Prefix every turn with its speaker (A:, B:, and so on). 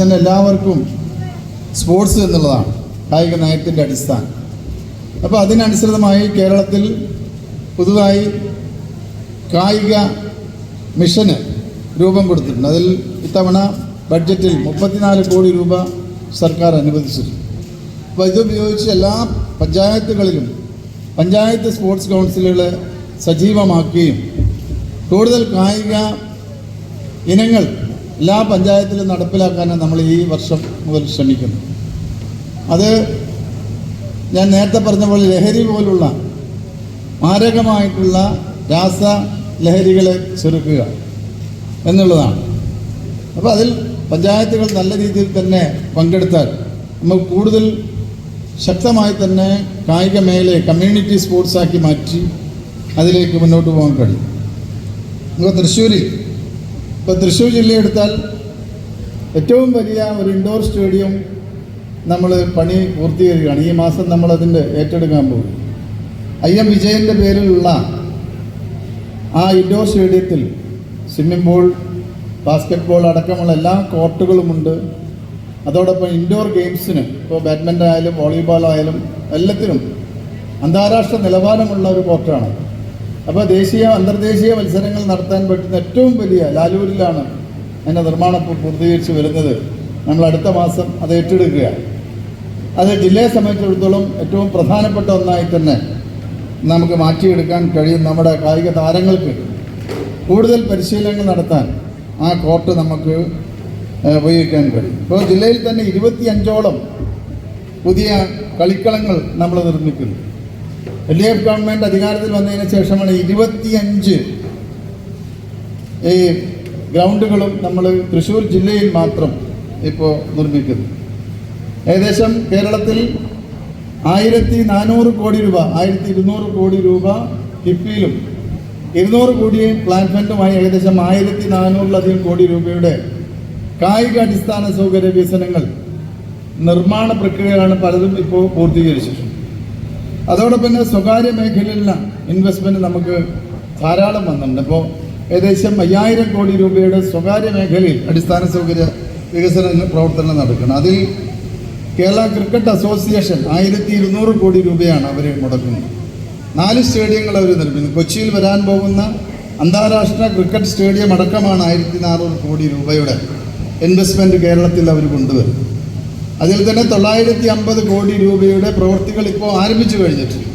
A: തന്നെ എല്ലാവർക്കും സ്പോർട്സ് എന്നുള്ളതാണ് കായിക നയത്തിന്റെ അടിസ്ഥാനം. അപ്പോൾ അതിനനുസൃതമായി കേരളത്തിൽ പുതുതായി കായിക മിഷന് രൂപം കൊടുത്തിട്ടുണ്ട്. അതിൽ ഇത്തവണ ബഡ്ജറ്റിൽ മുപ്പത്തിനാല് കോടി രൂപ സർക്കാർ അനുവദിച്ചിട്ടുണ്ട്. അപ്പോൾ ഇതുപയോഗിച്ച് എല്ലാ പഞ്ചായത്തുകളിലും പഞ്ചായത്ത് സ്പോർട്സ് കൗൺസിലുകളെ സജീവമാക്കുകയും കൂടുതൽ കായിക ഇനങ്ങൾ എല്ലാ പഞ്ചായത്തിലും നടപ്പിലാക്കാനാണ് നമ്മൾ ഈ വർഷം മുതൽ ശ്രമിക്കുന്നു. അത് ഞാൻ നേരത്തെ പറഞ്ഞ പോലെ ലഹരി പോലുള്ള മാരകമായിട്ടുള്ള രാസ ലഹരികളെ ചെറുക്കുക എന്നുള്ളതാണ്. അപ്പോൾ അതിൽ പഞ്ചായത്തുകൾ നല്ല രീതിയിൽ തന്നെ പങ്കെടുത്താൽ നമുക്ക് കൂടുതൽ ശക്തമായി തന്നെ കായിക മേഖലയെ കമ്മ്യൂണിറ്റി സ്പോർട്സാക്കി മാറ്റി അതിലേക്ക് മുന്നോട്ട് പോകാൻ കഴിയും. നമുക്ക് തൃശ്ശൂരിൽ ഇപ്പോൾ തൃശ്ശൂർ ജില്ലയെടുത്താൽ ഏറ്റവും വലിയ ഒരു ഇൻഡോർ സ്റ്റേഡിയം നമ്മൾ പണി പൂർത്തീകരിക്കുകയാണ്. ഈ മാസം നമ്മൾ അതിന്റെ ഏറ്റെടുക്കാൻ പോകും. ഐ എം വിജയന്റെ പേരിലുള്ള ആ ഇൻഡോർ സ്റ്റേഡിയത്തിൽ സ്വിമ്മിംഗ് പൂൾ ബാസ്ക്കറ്റ് ബോൾ അടക്കമുള്ള എല്ലാ കോർട്ടുകളുമുണ്ട് അതോടൊപ്പം ഇൻഡോർ ഗെയിംസിന് ഇപ്പോൾ ബാഡ്മിന്റൺ ആയാലും വോളിബോൾ ആയാലും എല്ലാത്തിനും അന്താരാഷ്ട്ര നിലവാരമുള്ള ഒരു കോർട്ടാണ് അപ്പോൾ ദേശീയ അന്തർദേശീയ മത്സരങ്ങൾ നടത്താൻ പറ്റുന്ന ഏറ്റവും വലിയ ലാലൂരിലാണ് അതിന്റെ നിർമ്മാണം പൂർത്തീകരിച്ച് വരുന്നത്. നമ്മൾ അടുത്ത മാസം അത് ഏറ്റെടുക്കുക. അത് ജില്ലയെ സംബന്ധിച്ചിടത്തോളം ഏറ്റവും പ്രധാനപ്പെട്ട ഒന്നായി തന്നെ നമുക്ക് മാറ്റിയെടുക്കാൻ കഴിയും നമ്മുടെ കായിക താരങ്ങൾക്ക്. കൂടുതൽ പരിശീലനങ്ങൾ നടത്താൻ ആ കോർട്ട് നമുക്ക് ഉപയോഗിക്കാൻ കഴിയും. ഇപ്പോൾ ജില്ലയിൽ തന്നെ ഇരുപത്തിയഞ്ചോളം പുതിയ കളിക്കളങ്ങൾ നമ്മൾ നിർമ്മിക്കുന്നു. എൽ ഡി എഫ് ഗവൺമെന്റ് അധികാരത്തിൽ വന്നതിന് ശേഷമാണ് ഇരുപത്തിയഞ്ച് ഈ ഗ്രൗണ്ടുകളും നമ്മൾ തൃശ്ശൂർ ജില്ലയിൽ മാത്രം ഇപ്പോൾ നിർമ്മിക്കുന്നു. ഏകദേശം കേരളത്തിൽ ആയിരത്തി നാനൂറ് കോടി രൂപ ആയിരത്തി ഇരുന്നൂറ് കോടി രൂപ കിഫ്ബിയിലും ഇരുന്നൂറ് കോടി പ്ലാൻ ഫണ്ടുമായി ഏകദേശം ആയിരത്തി നാനൂറിലധികം കോടി രൂപയുടെ കായിക അടിസ്ഥാന സൗകര്യ വികസനങ്ങൾ നിർമ്മാണ പ്രക്രിയകളാണ് പലതും ഇപ്പോൾ പൂർത്തീകരിച്ചിട്ടുണ്ട്. അതോടൊപ്പം തന്നെ സ്വകാര്യ മേഖലയിലുള്ള ഇൻവെസ്റ്റ്മെന്റ് നമുക്ക് ധാരാളം വന്നിട്ടുണ്ട്. അപ്പോൾ ഏകദേശം അയ്യായിരം കോടി രൂപയുടെ സ്വകാര്യ മേഖലയിൽ അടിസ്ഥാന സൗകര്യ വികസന പ്രവർത്തനം നടക്കണം. അതിൽ കേരള ക്രിക്കറ്റ് അസോസിയേഷൻ ആയിരത്തി ഇരുന്നൂറ് കോടി രൂപയാണ് അവർ മുടക്കുന്നത്. നാല് സ്റ്റേഡിയങ്ങൾ അവർ നിർമ്മിക്കുന്നു. കൊച്ചിയിൽ വരാൻ പോകുന്ന അന്താരാഷ്ട്ര ക്രിക്കറ്റ് സ്റ്റേഡിയം അടക്കമാണ് ആയിരത്തി നാനൂറ് കോടി രൂപയുടെ ഇൻവെസ്റ്റ്മെന്റ് കേരളത്തിൽ അവർ കൊണ്ടുവരും അതിൽ തന്നെ തൊള്ളായിരത്തി അമ്പത് കോടി രൂപയുടെ പ്രവൃത്തികൾ ഇപ്പോൾ ആരംഭിച്ചു കഴിഞ്ഞിട്ടുണ്ട്.